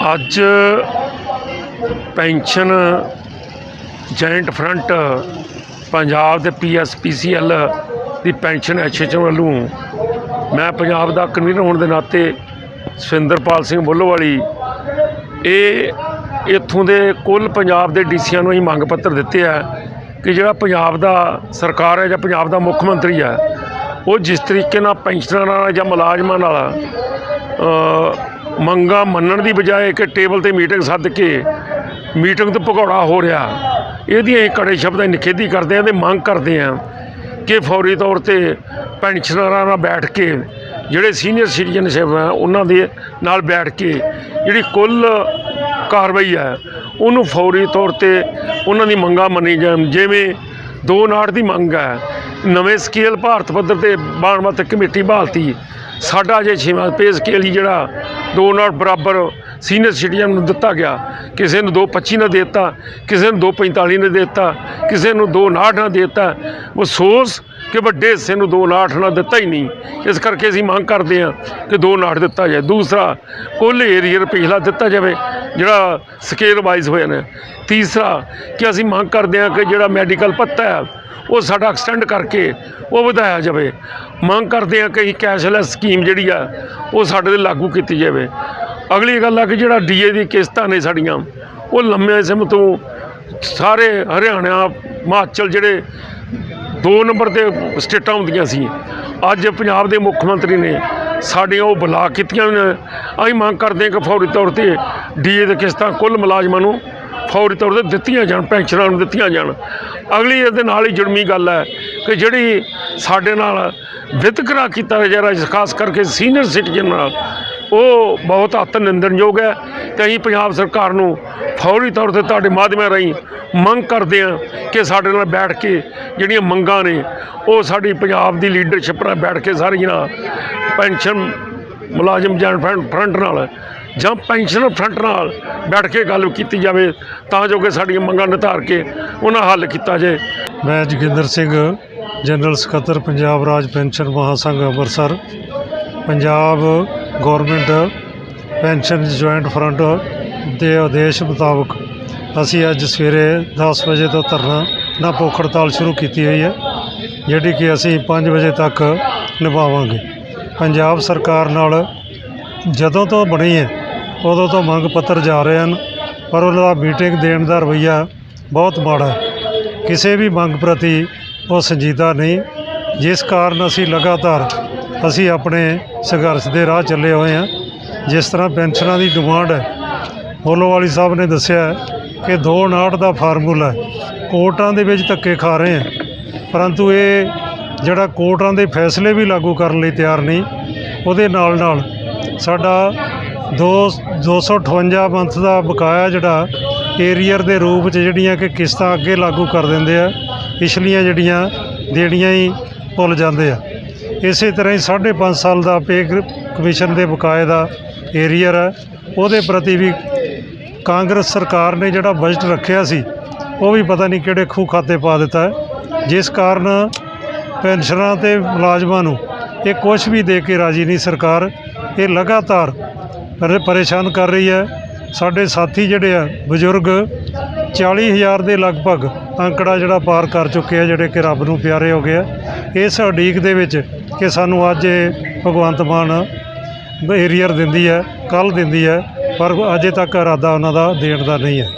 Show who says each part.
Speaker 1: ਅੱਜ ਪੈਨਸ਼ਨ ਜੈਂਟ ਫਰੰਟ ਪੰਜਾਬ ਦੇ ਪੀਐਸਪੀਸੀਐਲ ਦੀ pension association ਵੱਲੋਂ ਮੈਂ ਪੰਜਾਬ ਦਾ ਕਨਵੀਨਰ ਹੋਣ ਦੇ ਨਾਤੇ ਸੁਰਿੰਦਰਪਾਲ ਸਿੰਘ ਬੁੱਲੋਵਾਲੀ ਇਹ ਇੱਥੋਂ ਦੇ ਕੁੱਲ ਪੰਜਾਬ ਦੇ ਡੀਸੀਆਂ ਨੂੰ ਅਸੀਂ ਮੰਗ ਪੱਤਰ ਦਿੱਤੇ ਆ ਕਿ ਜਿਹੜਾ ਪੰਜਾਬ ਦਾ ਸਰਕਾਰ ਹੈ ਜਾਂ ਪੰਜਾਬ ਦਾ ਮੁੱਖ ਮੰਤਰੀ ਹੈ, ਉਹ ਜਿਸ ਤਰੀਕੇ ਨਾਲ ਪੈਨਸ਼ਨਰਾਂ ਨਾਲ ਜਾਂ ਮੁਲਾਜ਼ਮਾਂ ਨਾਲ ਮੰਗਾਂ ਮੰਨਣ ਦੀ ਬਜਾਏ ਕਿ ਟੇਬਲ ਤੇ ਮੀਟਿੰਗ ਸੱਦ ਕੇ ਮੀਟਿੰਗ ਤੋਂ ਭਗੌੜਾ ਹੋ ਰਿਹਾ। ਇਹਦੀ ਅਸੀਂ ਕੜੇ ਸ਼ਬਦਾਂ 'ਚ ਨਿਖੇਧੀ ਕਰਦੇ ਹਾਂ ਤੇ ਮੰਗ ਕਰਦੇ ਹਾਂ ਕਿ ਫੌਰੀ ਤੌਰ ਤੇ ਪੈਨਸ਼ਨਰਾਂ ਨਾਲ ਬੈਠ ਕੇ, ਜਿਹੜੇ ਸੀਨੀਅਰ ਸਿਟੀਜ਼ਨਸ਼ਿਪ ਹੈ ਉਹਨਾਂ ਦੇ ਨਾਲ ਬੈਠ ਕੇ ਜਿਹੜੀ ਕੁੱਲ ਕਾਰਵਾਈ ਹੈ ਉਹਨੂੰ ਫੌਰੀ ਤੌਰ ਤੇ ਉਹਨਾਂ ਦੀ ਮੰਗਾਂ ਮੰਨੀ ਜਾਣ। ਜਿਵੇਂ ਦੋ ਨਾਟ ਦੀ ਮੰਗ ਹੈ ਨਵੇਂ ਸਕੇਲ ਭਾਰਤ ਪੱਧਰ ਤੇ ਬਾਣ ਮਤ ਕਮੇਟੀ ਬਹਾਲਤੀ ਸਾਡਾ ਜੇ ਛੇਵਾਂ ਪੇ ਸਕੇਲ ਹੀ ਜਿਹੜਾ, ਦੋ ਨਾਟ ਬਰਾਬਰ ਸੀਨੀਅਰ ਸਿਟੀਜ਼ਨ ਨੂੰ ਦਿੱਤਾ ਗਿਆ, ਕਿਸੇ ਨੂੰ 225 ਨਾਲ ਦੇ ਦਿੱਤਾ, ਕਿਸੇ ਨੂੰ 245 ਨੇ ਦੇ ਦਿੱਤਾ, ਕਿਸੇ ਨੂੰ 259 ਨਾਲ ਦੇ ਦਿੱਤਾ ਅਫਸੋਸ ਕਿ ਵੱਡੇ ਹਿੱਸੇ ਨੂੰ 259 ਨਾਲ ਦਿੱਤਾ ਹੀ ਨਹੀਂ। ਇਸ ਕਰਕੇ ਅਸੀਂ ਮੰਗ ਕਰਦੇ ਹਾਂ ਕਿ 259 ਦਿੱਤਾ ਜਾਏ। ਦੂਸਰਾ, ਕੁੱਲ ਏਰੀਅਰ ਪਿਛਲਾ ਦਿੱਤਾ ਜਾਵੇ। ਜਿਹੜਾ ਸਕੇਲ ਵਾਈਜ਼ ਹੋਏ ਨੇ। ਤੀਸਰਾ ਕਿ ਅਸੀਂ ਮੰਗ ਕਰਦੇ ਹਾਂ ਕਿ ਜਿਹੜਾ ਮੈਡੀਕਲ ਭੱਤਾ ਹੈ, ਉਹ ਸਾਡਾ ਐਕਸਟੈਂਡ ਕਰਕੇ ਉਹ ਵਧਾਇਆ ਜਾਵੇ। ਮੰਗ ਕਰਦੇ ਹਾਂ ਕਿ ਕੈਸ਼ਲੈਸ ਸਕੀਮ ਜਿਹੜੀ ਆ, ਉਹ ਸਾਡੇ ਤੇ ਲਾਗੂ ਕੀਤੀ ਜਾਵੇ। ਅਗਲੀ ਗੱਲ ਆ ਕਿ ਜਿਹੜਾ ਡੀਏ ਦੀ ਕਿਸ਼ਤਾਂ ਨੇ ਸਾਡੀਆਂ, ਉਹ ਲੰਮੇ ਸਮੇਂ ਤੋਂ ਸਾਰੇ ਹਰਿਆਣਾ, ਹਿਮਾਚਲ ਜਿਹੜੇ ਦੋ ਨੰਬਰ ਤੇ ਸਟੇਟਾਂ ਹੁੰਦੀਆਂ ਸੀ, ਅੱਜ ਪੰਜਾਬ ਦੇ ਮੁੱਖ ਮੰਤਰੀ ਨੇ ਸਾਡੀਆਂ ਉਹ ਬੁਲਾ ਕੀਤੀਆਂ ਨੇ। ਅਸੀਂ ਮੰਗ ਕਰਦੇ ਹਾਂ ਕਿ ਫੌਰੀ ਤੌਰ ਤੇ ਡੀਏ ਦੇ ਕਿਸ਼ਤਾਂ ਕੁੱਲ ਮੁਲਾਜ਼ਮਾਂ ਨੂੰ ਫੌਰੀ ਤੌਰ ਤੇ ਦਿੱਤੀਆਂ ਜਾਣ, ਪੈਨਸ਼ਨਾਂ ਨੂੰ ਦਿੱਤੀਆਂ ਜਾਣ। ਅਗਲੀ ਇਹਦੇ ਨਾਲ ਹੀ ਜੁੜਮੀ ਗੱਲ ਹੈ ਕਿ ਜਿਹੜੀ ਸਾਡੇ ਨਾਲ ਵਿਤਕਰਾ ਕੀਤਾ ਜਾ ਰਿਹਾ ਖਾਸ ਕਰਕੇ ਸੀਨੀਅਰ ਸਿਟੀਜ਼ਨ ਨਾਲ, ਉਹ ਬਹੁਤ ਅਤ ਨਿੰਦਣਯੋਗ ਹੈ। ਤੇ ਅਸੀਂ ਪੰਜਾਬ ਸਰਕਾਰ ਨੂੰ ਫੌਰੀ ਤੌਰ ਤੇ ਤੁਹਾਡੇ ਮਾਧਿਅਮਾਂ ਰਾਹੀਂ ਮੰਗ ਕਰਦੇ ਹਾਂ ਕਿ ਸਾਡੇ ਨਾਲ ਬੈਠ ਕੇ ਜਿਹੜੀਆਂ ਮੰਗਾਂ ਨੇ, ਉਹ ਸਾਡੀ ਪੰਜਾਬ ਦੀ ਲੀਡਰਸ਼ਿਪ ਨਾਲ ਬੈਠ ਕੇ ਸਾਰੀਆਂ ਪੈਨਸ਼ਨ ਮੁਲਾਜ਼ਮ ਜਨ ਫਰੰਟ ਫਰੰਟ ਨਾਲ ਜਾਂ ਪੈਨਸ਼ਨ ਫਰੰਟ ਨਾਲ ਬੈਠ ਕੇ ਗੱਲ ਕੀਤੀ ਜਾਵੇ ਤਾਂ ਜੋ ਕਿ ਸਾਡੀਆਂ ਮੰਗਾਂ ਨਿਧਾਰ ਕੇ ਉਹਨਾਂ ਹੱਲ ਕੀਤਾ ਜਾਏ।
Speaker 2: ਮੈਂ ਜੋਗਿੰਦਰ ਸਿੰਘ, ਜਨਰਲ ਸਕੱਤਰ, ਪੰਜਾਬ ਰਾਜ pension ਮਹਾਸੰਘ Amritsar. Punjab government pension joint front ਦੇ ਆਦੇਸ਼ ਮੁਤਾਬਕ ਅਸੀਂ ਅੱਜ ਸਵੇਰੇ 10 ਵਜੇ ਤੋਂ ਧਰਨਾ ਨਾ ਭੁੱਖ ਹੜਤਾਲ ਸ਼ੁਰੂ ਕੀਤੀ ਹੋਈ ਹੈ, ਜਿਹੜੀ ਕਿ ਅਸੀਂ 5 ਵਜੇ ਤੱਕ ਨਿਭਾਵਾਂਗੇ। ਪੰਜਾਬ ਸਰਕਾਰ ਨਾਲ ਜਦੋਂ ਤੋਂ ਬਣੀ ਹੈ, ਉਦੋਂ ਤੋਂ ਮੰਗ ਪੱਤਰ ਜਾ ਰਹੇ ਹਨ, ਪਰ ਉਹਨਾਂ ਦਾ ਮੀਟਿੰਗ ਦੇਣ ਦਾ ਰਵੱਈਆ ਬਹੁਤ ਮਾੜਾ ਕਿਸੇ ਵੀ ਮੰਗ ਪ੍ਰਤੀ ਉਹ ਸੰਜੀਦਾ ਨਹੀਂ। ਜਿਸ ਕਾਰਨ ਅਸੀਂ ਲਗਾਤਾਰ ਅਸੀਂ ਆਪਣੇ ਸੰਘਰਸ਼ ਦੇ ਰਾਹ ਚੱਲੇ ਹੋਏ ਹਾਂ, ਜਿਸ ਤਰ੍ਹਾਂ ਪੈਨਸ਼ਨਾਂ ਦੀ ਡਿਮਾਂਡ ਹੈ ਮੋਲੋਵਾਲੀ ਸਾਹਿਬ ਨੇ ਦੱਸਿਆ ਹੈ ਕਿ 259 ਦਾ ਫਾਰਮੂਲਾ ਹੈ। ਕੋਰਟਾਂ ਦੇ ਵਿੱਚ ਧੱਕੇ ਖਾ ਰਹੇ ਹਾਂ, ਪਰੰਤੂ ਇਹ ਜਿਹੜਾ ਕੋਰਟਾਂ ਦੇ ਫੈਸਲੇ ਵੀ ਲਾਗੂ ਕਰਨ ਲਈ ਤਿਆਰ ਨਹੀਂ, ਉਹਦੇ ਨਾਲ ਨਾਲ ਸਾਡਾ ਦੋ 258 ਮੰਥ ਦਾ ਬਕਾਇਆ ਜਿਹੜਾ ਏਰੀਅਰ ਦੇ ਰੂਪ 'ਚ ਜਿਹੜੀਆਂ ਕਿ ਕਿਸ਼ਤਾਂ ਅੱਗੇ ਲਾਗੂ ਕਰ ਦਿੰਦੇ ਆ, ਪਿਛਲੀਆਂ ਜਿਹੜੀਆਂ ਦੇਣੀਆਂ ਹੀ ਭੁੱਲ ਜਾਂਦੇ ਆ। ਇਸੇ ਤਰ੍ਹਾਂ ਹੀ 5.5 ਸਾਲ ਦਾ ਪੇ ਕਮਿਸ਼ਨ ਦੇ ਬਕਾਏ ਦਾ ਏਰੀਅਰ ਹੈ ਉਹਦੇ ਪ੍ਰਤੀ ਵੀ ਕਾਂਗਰਸ ਸਰਕਾਰ ਨੇ ਜਿਹੜਾ ਬਜਟ ਰੱਖਿਆ ਸੀ, ਉਹ ਵੀ ਪਤਾ ਨਹੀਂ ਕਿਹੜੇ ਖੂਹ ਖਾਤੇ ਪਾ ਦਿੱਤਾ। ਜਿਸ ਕਾਰਨ ਪੈਨਸ਼ਨਰਾਂ ਤੇ ਮੁਲਾਜ਼ਮਾਂ ਨੂੰ ਇਹ ਕੁਝ ਵੀ ਦੇ ਕੇ ਰਾਜੀ ਨਹੀਂ ਸਰਕਾਰ। ਇਹ ਲਗਾਤਾਰ ਪਰੇਸ਼ਾਨ ਕਰ ਰਹੀ ਹੈ। ਸਾਡੇ ਸਾਥੀ ਜਿਹੜੇ ਆ, ਬਜ਼ੁਰਗ 40000 ਦੇ ਲਗਭਗ ਅੰਕੜਾ ਜਿਹੜਾ ਪਾਰ ਕਰ ਚੁੱਕੇ ਆ, ਜਿਹੜੇ ਕਿ ਰੱਬ ਨੂੰ ਪਿਆਰੇ ਹੋ ਗਏ ਆ। ਇਸ ਉਡੀਕ ਦੇ ਵਿੱਚ ਕਿ ਸਾਨੂੰ ਅੱਜ ਇਹ ਭਗਵੰਤ ਮਾਨ ਏਰੀਅਰ ਦਿੰਦੀ ਹੈ ਕੱਲ ਦਿੰਦੀ ਹੈ, ਪਰ ਅਜੇ ਤੱਕ ਇਰਾਦਾ ਉਹਨਾਂ ਦਾ ਦੇਣ ਦਾ ਨਹੀਂ ਹੈ।